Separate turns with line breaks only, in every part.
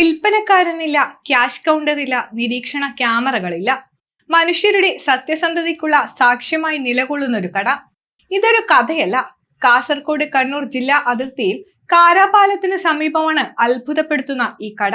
വിൽപ്പനക്കാരനില്ല cash കൗണ്ടറില്ല നിരീക്ഷണ ക്യാമറകളില്ല. മനുഷ്യരുടെ സത്യസന്ധതയ്ക്കുള്ള സാക്ഷ്യമായി നിലകൊള്ളുന്ന ഒരു കട. ഇതൊരു കഥയല്ല. കാസർഗോഡ് കണ്ണൂർ ജില്ലാ അതിർത്തിയിൽ കാരാപാലത്തിന് സമീപമാണ് അത്ഭുതപ്പെടുത്തുന്ന ഈ കട.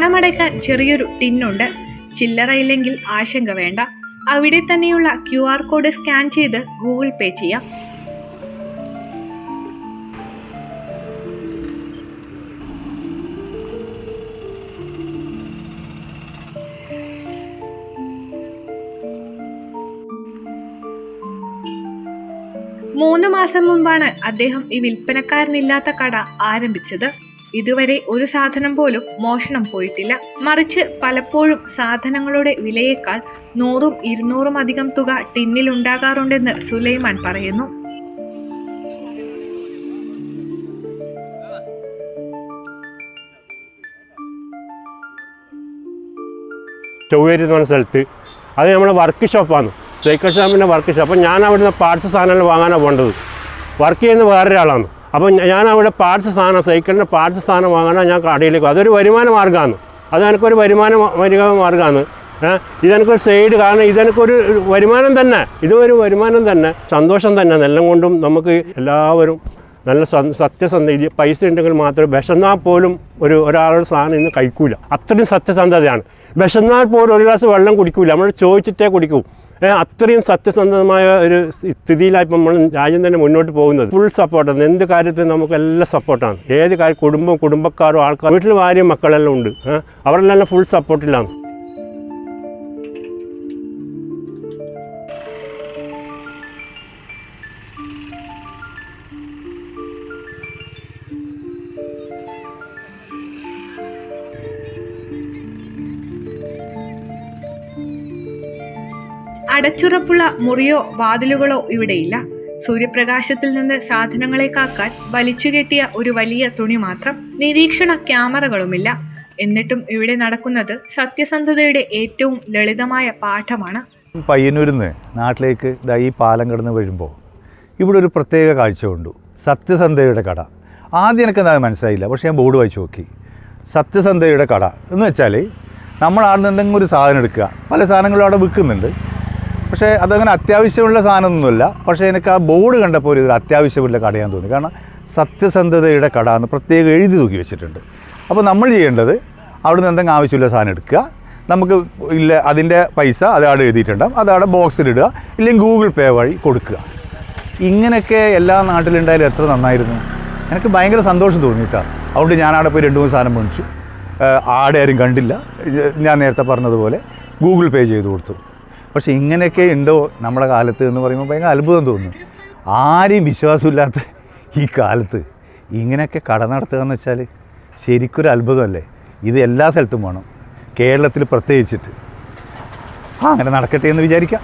പണമടയ്ക്കാൻ ചെറിയൊരു ടിന്നുണ്ട്. ചില്ലറയില്ലെങ്കിൽ ആശങ്ക വേണ്ട. അവിടെ തന്നെയുള്ള ക്യു ആർ കോഡ് സ്കാൻ ചെയ്ത് ഗൂഗിൾ പേ ചെയ്യാം. മൂന്ന് മാസം മുമ്പാണ് അദ്ദേഹം ഈ വിൽപ്പനക്കാരനില്ലാത്ത കട ആരംഭിച്ചത്. ഇതുവരെ ഒരു സാധനം പോലും മോഷണം പോയിട്ടില്ല. മറിച്ച് പലപ്പോഴും സാധനങ്ങളുടെ വിലയേക്കാൾ നൂറും ഇരുന്നൂറും അധികം തുക ടിന്നിൽ ഉണ്ടാകാറുണ്ടെന്ന് സുലൈമാൻ പറയുന്നു.
ചൊവ്വേരി എന്ന് പറഞ്ഞ സ്ഥലത്ത്. അത് നമ്മുടെ വർക്ക് ഷോപ്പാണ് സൈക്കിൾ ഷോപ്പിന്റെ വർക്ക് ഷോപ്പ് ഞാൻ അവിടുന്ന് പാർട്സ് സാധനങ്ങൾ വാങ്ങാനാണ് പോകേണ്ടത് വർക്ക് ചെയ്യുന്ന വേറൊരാളാണ്. അപ്പോൾ ഞാൻ അവിടെ പാർട്സ് സാധനം സൈക്കിളിന്റെ പാർട്സ് സാധനം വാങ്ങാനാണ് ഞാൻ കടയിലേക്ക്. അതൊരു വരുമാന മാർഗമാണ്. അത് എനിക്കൊരു വരുമാന വരുമാന മാർഗമാണ്. ഇതെനിക്കൊരു സൈഡ് കാരണം ഇതെനിക്കൊരു വരുമാനം തന്നെ. ഇതൊരു വരുമാനം തന്നെ. സന്തോഷം തന്നെ. എല്ലാം കൊണ്ടും നമുക്ക് എല്ലാവരും നല്ല സത്യസന്ധ പൈസ ഉണ്ടെങ്കിൽ മാത്രമേ വിശന്നാൽ പോലും ഒരു ഒരാളുടെ സാധനം ഇന്ന് കഴിക്കൂല. അത്രയും സത്യസന്ധതയാണ്. വിശന്നാൽ പോലും ഒരു ഗ്ലാസ് വെള്ളം കുടിക്കൂല. നമ്മൾ ചോദിച്ചിട്ടേ കുടിക്കൂ. അത്രയും സത്യസന്ധമായ ഒരു സ്ഥിതിയിലാണ് നമ്മൾ രാജ്യം തന്നെ മുന്നോട്ട് പോകുന്നത്. ഫുൾ സപ്പോർട്ടാണ് എന്ത് കാര്യത്തിനും നമുക്ക് എല്ലാം സപ്പോർട്ടാണ് ഏത് കാര്യം കുടുംബം കുടുംബക്കാരും ആൾക്കാർ വീട്ടിൽ ഭാര്യയും മക്കളെല്ലാം ഉണ്ട്. അവരെല്ലാം ഫുൾ സപ്പോർട്ടിലാണ്
അടച്ചുറപ്പുള്ള മുറിയോ വാതിലുകളോ ഇവിടെയില്ല. സൂര്യപ്രകാശത്തിൽ നിന്ന് സാധനങ്ങളെ കാക്കാൻ വലിച്ചുകെട്ടിയ ഒരു വലിയ തുണി മാത്രം നിരീക്ഷണ ക്യാമറകളുമില്ല. എന്നിട്ടും ഇവിടെ നടക്കുന്നത് സത്യസന്ധതയുടെ ഏറ്റവും ലളിതമായ പാഠമാണ്.
പയ്യന്നൂരിൽ നാട്ടിലേക്ക് ഈ പാലം കടന്ന് വരുമ്പോൾ ഇവിടെ ഒരു പ്രത്യേക കാഴ്ച കണ്ടു സത്യസന്ധയുടെ കട. ആദ്യം എനിക്ക് എന്താ മനസ്സിലായില്ല. പക്ഷേ ഞാൻ ബോർഡ് വായിച്ചു നോക്കി. സത്യസന്ധയുടെ കട എന്ന് വെച്ചാൽ നമ്മൾ അവിടെ നിന്ന് എന്തെങ്കിലും ഒരു സാധനം എടുക്കുക. പല സാധനങ്ങളും അവിടെ വിൽക്കുന്നുണ്ട്. പക്ഷേ അതങ്ങനെ അത്യാവശ്യമുള്ള സാധനമൊന്നുമില്ല. പക്ഷേ എനിക്ക് ആ ബോർഡ് കണ്ടപ്പോൾ ഒരു അത്യാവശ്യമുള്ള കടയാന്ന് തോന്നി. കാരണം സത്യസന്ധതയുടെ കട എന്ന് പ്രത്യേകം എഴുതി തൂക്കി വെച്ചിട്ടുണ്ട്. അപ്പോൾ നമ്മൾ ചെയ്യേണ്ടത് അവിടെ നിന്ന് എന്തെങ്കിലും ആവശ്യമുള്ള സാധനം എടുക്കുക. നമുക്ക് ഇല്ല അതിന്റെ പൈസ അത് അവിടെ എഴുതിയിട്ടുണ്ടാവും. അത് അവിടെ ബോക്സിലിടുക ഇല്ലെങ്കിൽ ഗൂഗിൾ പേ വഴി കൊടുക്കുക. ഇങ്ങനെയൊക്കെ എല്ലാ നാട്ടിലുണ്ടായാലും എത്ര നന്നായിരുന്നു. എനിക്ക് ഭയങ്കര സന്തോഷം തോന്നിയിട്ടാണ് അതുകൊണ്ട് ഞാൻ പോയി രണ്ട് മൂന്ന് സാധനം മേടിച്ചു. ആടെ ആരും കണ്ടില്ല. ഞാൻ നേരത്തെ പറഞ്ഞതുപോലെ ഗൂഗിൾ പേ ചെയ്ത് കൊടുത്തു. പക്ഷേ ഇങ്ങനെയൊക്കെ ഉണ്ടോ നമ്മുടെ കാലത്ത് എന്ന് പറയുമ്പോൾ ഭയങ്കര അത്ഭുതം തോന്നുന്നു. ആരെയും വിശ്വാസമില്ലാത്ത ഈ കാലത്ത് ഇങ്ങനെയൊക്കെ കട നടത്തുക എന്ന് വെച്ചാൽ ശരിക്കൊരു അത്ഭുതമല്ലേ? ഇത് എല്ലാ സ്ഥലത്തും വേണം. കേരളത്തിൽ പ്രത്യേകിച്ചിട്ട്. അങ്ങനെ നടക്കട്ടെ എന്ന് വിചാരിക്കാം.